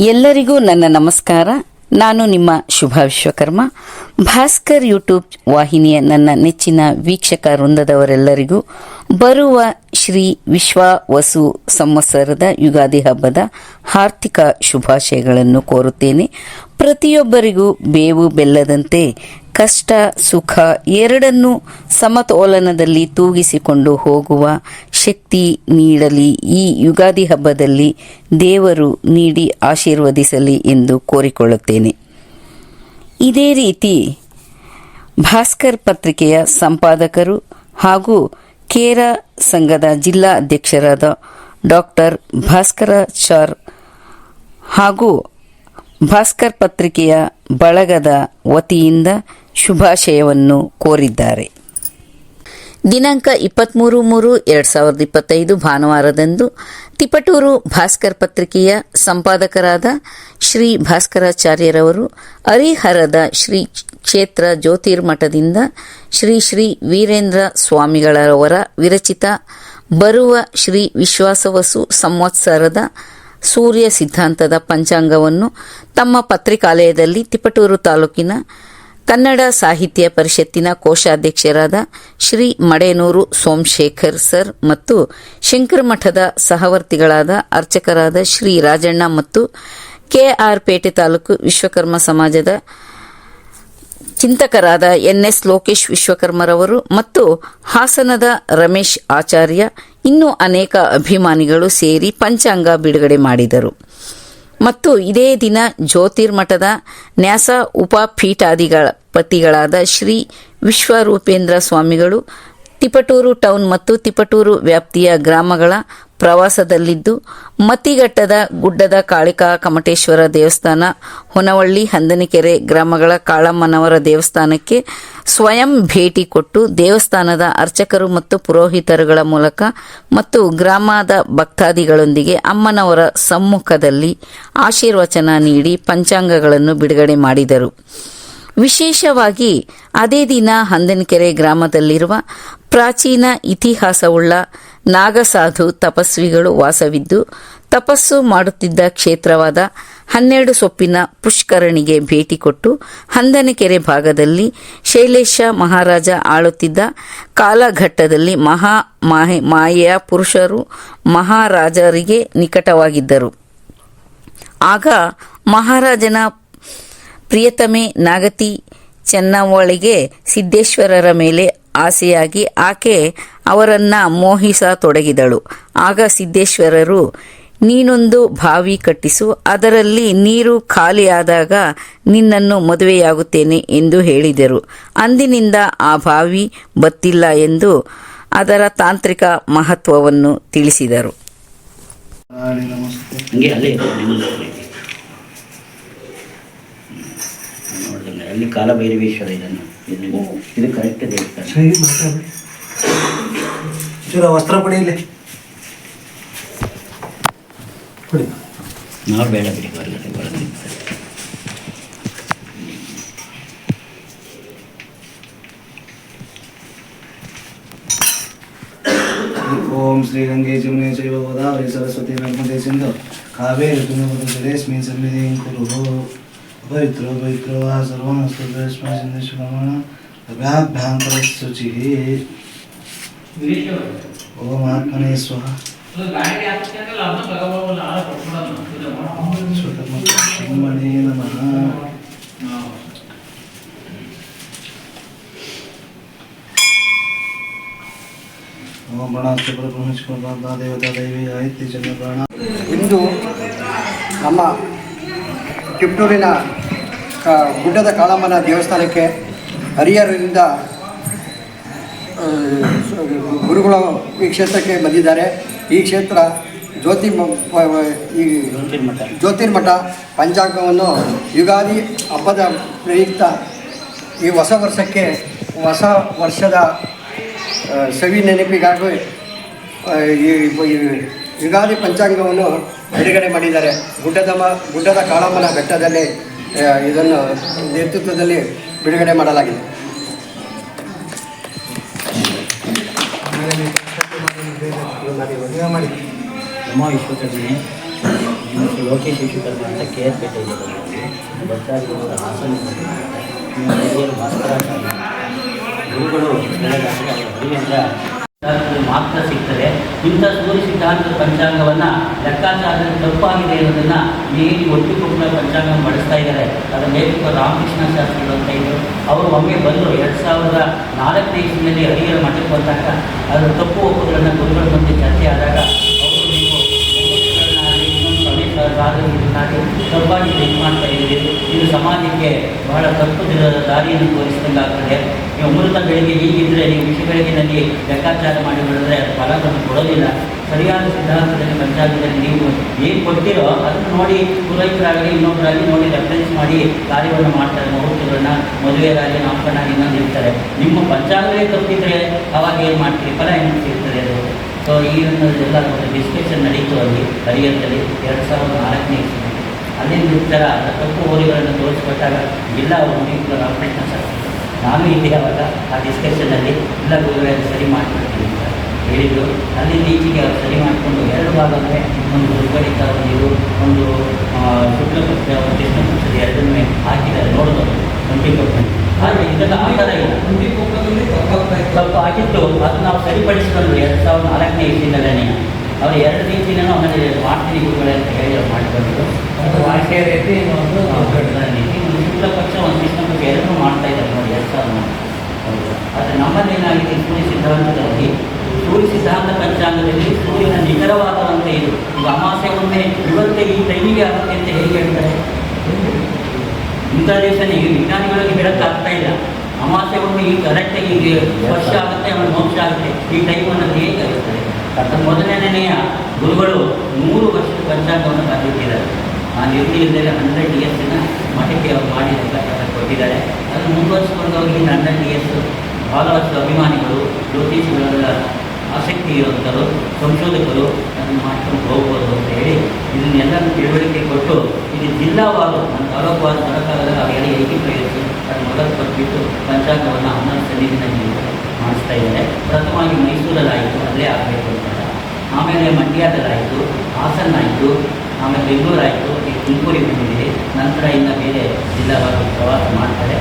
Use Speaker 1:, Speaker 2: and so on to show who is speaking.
Speaker 1: ಎಲ್ಲರಿಗೂ ನನ್ನ ನಮಸ್ಕಾರ. ನಾನು ನಿಮ್ಮ ಶುಭ ವಿಶ್ವಕರ್ಮ. ಭಾಸ್ಕರ್ ಯೂಟ್ಯೂಬ್ ವಾಹಿನಿಯ ನನ್ನ ನೆಚ್ಚಿನ ವೀಕ್ಷಕ ವೃಂದದವರೆಲ್ಲರಿಗೂ ಬರುವ ಶ್ರೀ ವಿಶ್ವ ವಸು ಸಂವತ್ಸರದ ಯುಗಾದಿ ಹಬ್ಬದ ಆರ್ಥಿಕ ಶುಭಾಶಯಗಳನ್ನು ಕೋರುತ್ತೇನೆ. ಪ್ರತಿಯೊಬ್ಬರಿಗೂ ಬೇವು ಬೆಲ್ಲದಂತೆ ಕಷ್ಟ ಸುಖ ಎರಡನ್ನೂ ಸಮತೋಲನದಲ್ಲಿ ತೂಗಿಸಿಕೊಂಡು ಹೋಗುವ ಶಕ್ತಿ ನೀಡಲಿ. ಈ ಯುಗಾದಿ ಹಬ್ಬದಲ್ಲಿ ದೇವರು ನೀಡಿ ಆಶೀರ್ವದಿಸಲಿ ಎಂದು ಕೋರಿಕೊಳ್ಳುತ್ತೇನೆ. ಇದೇ ರೀತಿ ಭಾಸ್ಕರ್ ಪತ್ರಿಕೆಯ ಸಂಪಾದಕರು ಹಾಗೂ ಕೇರ ಸಂಘದ ಜಿಲ್ಲಾ ಅಧ್ಯಕ್ಷರಾದ ಡಾಕ್ಟರ್ ಭಾಸ್ಕರಾಚಾರ್ ಹಾಗೂ ಭಾಸ್ಕರ್ ಪತ್ರಿಕೆಯ ಬಳಗದ ವತಿಯಿಂದ ಶುಭಾಶಯವನ್ನು ಕೋರಿದ್ದಾರೆ. ದಿನಾಂಕ ಇಪ್ಪತ್ತ್ಮೂರು ಮೂರು ಎರಡು ಸಾವಿರದ ಇಪ್ಪತ್ತೈದು ಭಾನುವಾರದಂದು ತಿಪಟೂರು ಭಾಸ್ಕರ್ ಪತ್ರಿಕೆಯ ಸಂಪಾದಕರಾದ ಶ್ರೀ ಭಾಸ್ಕರಾಚಾರ್ಯರವರು ಹರಿಹರದ ಶ್ರೀ ಕ್ಷೇತ್ರ ಜ್ಯೋತಿರ್ಮಠದಿಂದ ಶ್ರೀ ಶ್ರೀ ವೀರೇಂದ್ರ ಸ್ವಾಮಿಗಳವರ ವಿರಚಿತ ಬರುವ ಶ್ರೀ ವಿಶ್ವಾಸವಸು ಸಂವತ್ಸರದ ಸೂರ್ಯ ಸಿದ್ಧಾಂತದ ಪಂಚಾಂಗವನ್ನು ತಮ್ಮ ಪತ್ರಿಕಾಲಯದಲ್ಲಿ ತಿಪಟೂರು ತಾಲೂಕಿನ ಕನ್ನಡ ಸಾಹಿತ್ಯ ಪರಿಷತ್ತಿನ ಕೋಶಾಧ್ಯಕ್ಷರಾದ ಶ್ರೀ ಮಡೇನೂರು ಸೋಮಶೇಖರ್ ಸರ್ ಮತ್ತು ಶಂಕರಮಠದ ಸಹವರ್ತಿಗಳಾದ ಅರ್ಚಕರಾದ ಶ್ರೀ ರಾಜಣ್ಣ ಮತ್ತು ಕೆಆರ್ ಪೇಟೆ ತಾಲೂಕು ವಿಶ್ವಕರ್ಮ ಸಮಾಜದ ಚಿಂತಕರಾದ ಎನ್ಎಸ್ ಲೋಕೇಶ್ ವಿಶ್ವಕರ್ಮರವರು ಮತ್ತು ಹಾಸನದ ರಮೇಶ್ ಆಚಾರ್ಯ, ಇನ್ನೂ ಅನೇಕ ಅಭಿಮಾನಿಗಳು ಸೇರಿ ಪಂಚಾಂಗ ಬಿಡುಗಡೆ ಮಾಡಿದರು. ಮತ್ತು ಇದೇ ದಿನ ಜ್ಯೋತಿರ್ಮಠದ ನ್ಯಾಸ ಉಪಪೀಠಾಧಿಗಳ ಪತಿಗಳಾದ ಶ್ರೀ ವಿಶ್ವರೂಪೇಂದ್ರ ಸ್ವಾಮಿಗಳು, ತಿಪಟೂರು ಟೌನ್ ಮತ್ತು ತಿಪಟೂರು ವ್ಯಾಪ್ತಿಯ ಗ್ರಾಮಗಳ ಪ್ರವಾಸದಲ್ಲಿದ್ದು, ಮತಿಘಟ್ಟದ ಗುಡ್ಡದ ಕಾಳಿಕಾ ಕಮಟೇಶ್ವರ ದೇವಸ್ಥಾನ, ಹೊನವಳ್ಳಿ ಹಂದನಿಕೆರೆ ಗ್ರಾಮಗಳ ಕಾಳಮ್ಮನವರ ದೇವಸ್ಥಾನಕ್ಕೆ ಸ್ವಯಂ ಭೇಟಿ ಕೊಟ್ಟು ದೇವಸ್ಥಾನದ ಅರ್ಚಕರು ಮತ್ತು ಪುರೋಹಿತರುಗಳ ಮೂಲಕ ಮತ್ತು ಗ್ರಾಮದ ಭಕ್ತಾದಿಗಳೊಂದಿಗೆ ಅಮ್ಮನವರ ಸಮ್ಮುಖದಲ್ಲಿ ಆಶೀರ್ವಚನ ನೀಡಿ ಪಂಚಾಂಗಗಳನ್ನು ಬಿಡುಗಡೆ ಮಾಡಿದರು. ವಿಶೇಷವಾಗಿ ಅದೇ ದಿನ ಹಂದನಕೆರೆ ಗ್ರಾಮದಲ್ಲಿರುವ ಪ್ರಾಚೀನ ಇತಿಹಾಸವುಳ್ಳ ನಾಗಸಾಧು ತಪಸ್ವಿಗಳು ವಾಸವಿದ್ದು, ತಪಸ್ಸು ಮಾಡುತ್ತಿದ್ದ ಕ್ಷೇತ್ರವಾದ ಹನ್ನೆರಡು ಸೊಪ್ಪಿನ ಪುಷ್ಕರಣಿಗೆ ಭೇಟಿ ಕೊಟ್ಟು ಹಂದನಕೆರೆ ಭಾಗದಲ್ಲಿ ಶೈಲೇಶ ಮಹಾರಾಜ ಆಳುತ್ತಿದ್ದ ಕಾಲಘಟ್ಟದಲ್ಲಿ ಮಹಾ ಮಾಯೆಯ ಪುರುಷರು ಮಹಾರಾಜರಿಗೆ ನಿಕಟವಾಗಿದ್ದರು. ಆಗ ಮಹಾರಾಜನ ಪ್ರಿಯತಮೆ ನಾಗತಿ ಚೆನ್ನವಳಿಗೆ ಸಿದ್ದೇಶ್ವರರ ಮೇಲೆ ಆಸೆಯಾಗಿ ಆಕೆ ಅವರನ್ನ ಮೋಹಿಸತೊಡಗಿದಳು ಆಗ ಸಿದ್ದೇಶ್ವರರು ನೀನೊಂದು ಬಾವಿ ಕಟ್ಟಿಸು ಅದರಲ್ಲಿ ನೀರು ಖಾಲಿಯಾದಾಗ ನಿನ್ನನ್ನು ಮದುವೆಯಾಗುತ್ತೇನೆ ಎಂದು ಹೇಳಿದರು. ಅಂದಿನಿಂದ ಆ ಬಾವಿ ಬತ್ತಿಲ್ಲ ಎಂದು ಅದರ ತಾಂತ್ರಿಕ ಮಹತ್ವವನ್ನು ತಿಳಿಸಿದರು.
Speaker 2: ಅಲ್ಲೇ ಕಾಲಭೈರವೇಶ್ವರ ಇದನ್ನು. ಇದು ಕರೆಕ್ಟ್ ದೇವಸ್ಥಾನ
Speaker 3: ಸರಿ. ಮಾತಾಡಿ. ಚೂರ ವಸ್ತ್ರ ಪಡೆಯಲಿ ಕೊಡಿ.
Speaker 2: ನಾವು ಬೇಡ ಬಿಡಿ ಒಳಗಡೆ
Speaker 3: ಓಂ ಶ್ರೀ ಗಂಗೆ ಜಮುನೆ ಚೈವ ಗೋದಾವರಿ ಸರಸ್ವತಿ ನರ್ಮದೆ ಸಿಂಧು. ಕಾವೇರಿ ಮೀನ್ ಸಮಿತಿ ಕುರು ಪವಿತ್ರೋ ಪವಿತ್ರೋ ವಾ ಶ್ರವಣ ಅಭ್ಯಾಭ್ಯಾಂತರ ಶುಚಿಃ ಓಂ ಆತ್ಮನೇ ಸ್ವಹ ಸ್ವಕರ್ಮಣೇ ನಮಃ ಓಂ ಪ್ರಣಾಸ್ತು ದೇವತಾ
Speaker 4: ಇಂದು ನಮ್ಮ ಟಿಪ್ಟೂರಿನ ಕ- ಗುಡ್ಡದ ಕಾಳಮ್ಮನ ದೇವಸ್ಥಾನಕ್ಕೆ ಸ- ಗುರುಗಳು ಈ ಕ್ಷೇತ್ರಕ್ಕೆ ಬಂದಿದ್ದಾರೆ. ಈ ಕ್ಷೇತ್ರ ಜ್ಯೋತಿ ಈ
Speaker 2: ಜ್ಯೋತಿರ್ಮಠ
Speaker 4: ಜ್ಯೋತಿರ್ಮಠ ಪಂಚಾಂಗವನ್ನು ಯುಗಾದಿ ಹಬ್ಬದ ಪ್ರಯುಕ್ತ ಈ ಹೊಸ ವರ್ಷಕ್ಕೆ, ಹೊಸ ವರ್ಷದ ಸವಿ ನೆನಪಿಗಾಗಿ ಈ ಯುಗಾದಿ ಪಂಚಾಂಗವನ್ನು ಬಿಡುಗಡೆ ಮಾಡಿದ್ದಾರೆ ಗುಡ್ಡದ ಮ ಗುಡ್ಡದ ಕಾಳಮ್ಮನ ಬೆಟ್ಟದಲ್ಲಿ ಇದನ್ನು ನೇತೃತ್ವದಲ್ಲಿ ಬಿಡುಗಡೆ ಮಾಡಲಾಗಿದೆ
Speaker 2: ಲೋಕೇಶ್ ವಿಶ್ವಕರ್ಮ ಅಂತ ಕೆ ಎಸ್ ಪೇಟೆ ಇದೆ ಭಟ್ರಾಜರು ಹಾಸನ ಇನ್ನು ಹಿರಿಯರು ಭಾಸ್ಕರಾಚಾರ್ಯ ಗುರುಗಳು ಬೆಳೆದಾಗ ಮಾತ್ರ ಸಿಗ್ತದೆ. ಇಂಥ ಸೂರ್ಯ ಸಿದ್ಧಾಂತದ ಪಂಚಾಂಗವನ್ನು ಲೆಕ್ಕಾಚಾರದಲ್ಲಿ ತಪ್ಪಾಗಿದೆ ಅನ್ನೋದನ್ನು ಏನು ಒಟ್ಟು ಕುಟುಂಬ ಪಂಚಾಂಗ ಬಳಸ್ತಾ ಇದ್ದಾರೆ. ಅದರ ಲೇಖಕ ರಾಮಕೃಷ್ಣ ಶಾಸ್ತ್ರಿಗಳು ಅಂತ ಇದ್ದರು ಅವರು ಒಮ್ಮೆ ಬಂದರು ಎರಡು ಸಾವಿರದ ನಾಲ್ಕನೇ ಇಸ್ವಿನಲ್ಲಿ ಹರಿಹರ ಮಠಕ್ಕೆ ಬಂದಾಗ ಅದರ ತಪ್ಪು ಒಪ್ಪುಗಳನ್ನು ಗುರುಗಳ ಮುಂದೆ ಚರ್ಚೆ ಆದಾಗ ತಪ್ಪಾಗಿ ಮಾಡ್ತಾ ಇದ್ದೀರಿ ಇದು ಸಮಾಜಕ್ಕೆ ಬಹಳ ತಪ್ಪು ದಾರಿಯನ್ನು ತೋರಿಸಿದಂಗೆ ಆಗ್ತದೆ ನೀವು ಅಮೃತ ಬೆಳಿಗ್ಗೆ ಹೀಗಿದ್ದರೆ ನೀವು ವಿಷಯ ಬೆಳಗಿನಲ್ಲಿ ಲೆಕ್ಕಾಚಾರ ಮಾಡಿ ಬಿಡಿದ್ರೆ ಅದು ಫಲವನ್ನು ಕೊಡೋದಿಲ್ಲ. ಸರಿಯಾದ ಸಿದ್ಧಾಂತದಲ್ಲಿ ಪಂಚಾಂಗದಲ್ಲಿ ನೀವು ಏನು ಕೊಡ್ತೀರೋ ಅದನ್ನು ನೋಡಿ ಪೂರೈಕರಾಗಲಿ ಇನ್ನೊಬ್ಬರಾಗಲಿ ನೋಡಿ ರೆಫರೆನ್ಸ್ ಮಾಡಿ ಕಾರ್ಯವನ್ನು ಮಾಡ್ತಾರೆ. ಮುಹೂರ್ತಗಳನ್ನ ಮದುವೆಗಾಗಲಿ ನಾಮಕರಣ ಇನ್ನೊಂದು ಇರ್ತಾರೆ ನಿಮ್ಮ ಪಂಚಾಂಗವೇ ತಪ್ಪಿದ್ರೆ ಅವಾಗ ಏನು ಮಾಡ್ತೀರಿ? ಫಲ ಏನು ಸಿಗ್ತದೆ ಅದು? ಸೊ ಈ ಒಂದು ಎಲ್ಲ ಒಂದು ಡಿಸ್ಕಷನ್ ನಡೀತು ಅಲ್ಲಿ ಹರಿಹರದಲ್ಲಿ ಎರಡು ಸಾವಿರದ ನಾಲ್ಕನೇ ಇಸ್ವಿ ಅಲ್ಲಿಂದ ನಂತರ ತಪ್ಪು ಹೋರಿಗಳನ್ನು ತೋರಿಸ್ಕೊಟ್ಟಾಗ ಇಲ್ಲ ಅವರು ರಾಮಕೃಷ್ಣ ಸರ್. ನಾನು ಇಲ್ಲಿ ಅವಾಗ ಆ ಡಿಸ್ಕಷನಲ್ಲಿ ಇಲ್ಲ ಗುರುಗಳನ್ನು ಸರಿ ಮಾಡಿಕೊಡ್ತೀನಿ ಅಂತ ಹೇಳಿದರು. ಅಲ್ಲಿ ಈಚೆಗೆ ಅವ್ರು ಸರಿ ಮಾಡಿಕೊಂಡು ಎರಡು ಭಾಗವೇ ಒಂದು ದುರ್ಗಡಿತ ನೀರು ಒಂದು ಆ, ಶುಕ್ಲ ಪಕ್ಷ ಒಂದು ಕೃಷ್ಣ ಪಕ್ಷದ ಎರಡನ್ನೇ ಹಾಕಿದ್ದಾರೆ. ನೋಡೋದು ಟ್ವೆಂಟಿ ಪರ್ಸೆಂಟ್ ಆದರೆ ಇದೆಲ್ಲ ಆ ಥರ ಇಲ್ಲ. ಸ್ವಲ್ಪ ಆಗಿತ್ತು ಅದು ನಾವು ಸರಿಪಡಿಸಿಕೊಂಡು ಎರಡು ಸಾವಿರದ ನಾಲ್ಕನೇ ಇಸ್ವಿನಲ್ಲೇ ಅವ್ರು ಎರಡು ರೀತಿನೂ ಆಮೇಲೆ ಮಾಡ್ತೀನಿ ಗುರುಗಳೇ ಅಂತ ಹೇಳಿ ಅವ್ರು ಮಾಡಿಕೊಂಡು
Speaker 5: ವಾಕ್ಯ ರೀತಿ
Speaker 2: ಒಂದು ಶುಕ್ಲ ಪಕ್ಷ ಒಂದು ಕೃಷ್ಣ ಪಕ್ಷ ಎರಡನ್ನೂ ಮಾಡ್ತಾ ಇದ್ದಾರೆ ನೋಡಿ ಎರಡು ಸಾವಿರ ಆದರೆ ನಮ್ಮಲ್ಲಿ ಏನಾಗಿದೆ ಸೂರ್ಯ ಸಿದ್ಧಾಂತದಲ್ಲಿ, ಸೂರ್ಯ ಸಿದ್ಧಾಂತ ಪಂಚಾಂಗದಲ್ಲಿ ಸೂರ್ಯನ ನಿಖರವಾದಂಥ ಇದು. ಅಮಾಸೆ ಒಮ್ಮೆ ಇವತ್ತೇ ಈ ಟೈಮಿಗೆ ಆಗುತ್ತೆ ಅಂತ ಹೇಗೆ ಹೇಳ್ತಾರೆ? ಇಂಥ ದೇಶ ಈ ವಿಜ್ಞಾನಿಗಳಿಗೆ ಹೇಳೋಕ್ಕಾಗ್ತಾ ಇಲ್ಲ. ಅಮಾಸೆ ಒಮ್ಮೆ ಈ ಕರೆಕ್ಟಾಗಿ ಈಗ ವರ್ಷ ಆಗುತ್ತೆ ಆಮೇಲೆ ಮೋಕ್ಷ ಆಗುತ್ತೆ. ಈ ಟೈಮ್ ಅನ್ನೋದು ಹೇಗೆ ಅದು ಮೊದಲನೆಯ ಗುರುಗಳು ನೂರು ವರ್ಷ ಪಂಚಾಂಗವನ್ನು ಬರೆದಿಟ್ಟಿದ್ದಾರೆ ಆ ನಿರ್ಣಯದಲ್ಲಿ ಹಂಡ್ರೆಡ್ ಇಯರ್ಸಿನ ಮಠಕ್ಕೆ ಅವರು ಮಾಡಿ ಅಂತ ಕೊಟ್ಟಿದ್ದಾರೆ. ಅದನ್ನು ಮುಂದುವರಿಸಿಕೊಂಡು ಹೋಗಿ ಹಂಡ್ರೆಡ್ ಇಯರ್ಸ್ ಬಹಳಷ್ಟು ಅಭಿಮಾನಿಗಳು ಜ್ಯೋತಿಷಿಗಳ ಆಸಕ್ತಿ ಇರುವಂಥವರು ಸಂಶೋಧಕರು ಅದನ್ನು ಮಾಡ್ಕೊಂಡು ಹೋಗ್ಬೋದು ಅಂತ ಹೇಳಿ ಇದನ್ನೆಲ್ಲ ತಿಳುವಳಿಕೆ ಕೊಟ್ಟು ಇದು ಜಿಲ್ಲಾವಾರು ನನ್ನ ತಾಲೂಕುವಾರು ಬರೋಕ್ಕಾಗಲ್ಲ ಅವೆಲ್ಲ ಏಕೆ ಅದು ಮೊದಲು ಬಂದುಬಿಟ್ಟು ಪಂಚಾಂಗವನ್ನು ಅಮ್ಮನ ಸನ್ನಿಧಿನಲ್ಲಿ ಮಾಡಿಸ್ತಾ ಇದ್ದಾರೆ. ಪ್ರಥಮವಾಗಿ ಮೈಸೂರಲ್ಲಾಯಿತು, ಅಲ್ಲೇ ಆಗಬೇಕು ಅಂತ. ಆಮೇಲೆ ಮಂಡ್ಯದಲ್ಲಾಯಿತು ಹಾಸನ ಆಯಿತು ಆಮೇಲೆ ಬೆಂಗಳೂರಾಯಿತು ಈ ತುಮಕೂರಿಗೆ ಬಂದಿದೆ ನಂತರ ಇನ್ನು ಬೇರೆ ಜಿಲ್ಲಾವಾರು ಪ್ರವಾಸ ಮಾಡ್ತಾರೆ.